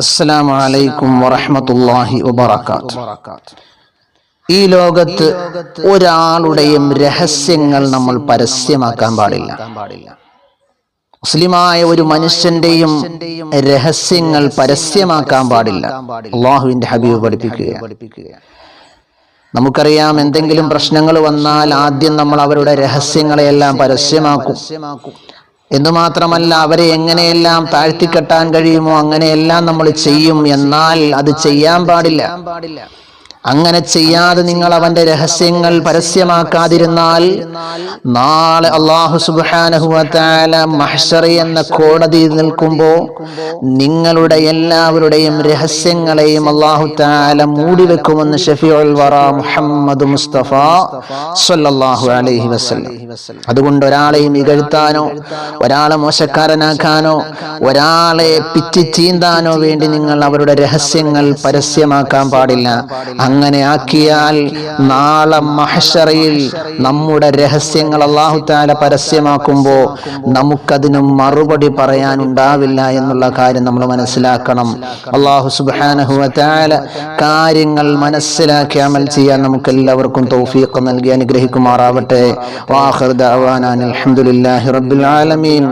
അസ്സലാമു അലൈക്കും വറഹ്മത്തുള്ളാഹി വബറകാത്ത് ഈ ലോകത്ത് ഒരാളുടെയും രഹസ്യങ്ങൾ നമ്മൾ പരസ്യമാക്കാൻ പാടില്ല. മുസ്ലിമായ ഒരു മനുഷ്യന്റെയും രഹസ്യങ്ങൾ പരസ്യമാക്കാൻ പാടില്ല. അള്ളാഹുവിന്റെ ഹബീബ് പഠിപ്പിക്കുക നമുക്കറിയാം എന്തെങ്കിലും പ്രശ്നങ്ങൾ വന്നാൽ ആദ്യം നമ്മൾ അവരുടെ രഹസ്യങ്ങളെയെല്ലാം പരസ്യമാക്കും. എന്ന് മാത്രമല്ല അവരെ എങ്ങനെയെല്ലാം താഴ്ത്തിക്കെട്ടാൻ കഴിയുമോ അങ്ങനെയെല്ലാം നമ്മൾ ചെയ്യും എന്നാൽ അത് ചെയ്യാൻ പാടില്ല. അങ്ങനെ ചെയ്യാതെ നിങ്ങൾ അവന്റെ രഹസ്യങ്ങൾ പരസ്യമാക്കാതിരുന്നാൽ നാളെ അള്ളാഹു സുബാനഹുല മഹ്ഷറി എന്ന കോടതിയിൽ നിൽക്കുമ്പോ നിങ്ങളുടെ എല്ലാവരുടെയും രഹസ്യങ്ങളെയും അള്ളാഹു താല മൂടിവെക്കുമെന്ന് വെക്കുമെന്ന് മുഹമ്മദ് മുസ്തഫ സല്ലല്ലാഹു അലൈഹി വസല്ലം. അതുകൊണ്ട് ഒരാളെയും ഇകഴ്ത്താനോ ഒരാളെ മോശക്കാരനാക്കാനോ ഒരാളെ പിറ്റി ചീന്താനോ വേണ്ടി നിങ്ങൾ അവരുടെ രഹസ്യങ്ങൾ പരസ്യമാക്കാൻ പാടില്ല. അങ്ങനെ ആക്കിയാൽ നാളെ മഹഷറയിൽ നമ്മുടെ രഹസ്യങ്ങൾ അള്ളാഹു താല പരസ്യമാക്കുമ്പോൾ നമുക്കതിന് മറുപടി പറയാനുണ്ടാവില്ല എന്നുള്ള കാര്യം നമ്മൾ മനസ്സിലാക്കണം. അള്ളാഹു സുബാനഹുല കാര്യങ്ങൾ മനസ്സിലാക്കി അമൽ ചെയ്യാൻ നമുക്ക് എല്ലാവർക്കും തൗഫീഖ് നൽകി അനുഗ്രഹിക്കുമാറാവട്ടെ. ദഅവാനാൻ അൽഹംദുലില്ലാഹി റബ്ബിൽ ആലമീൻ.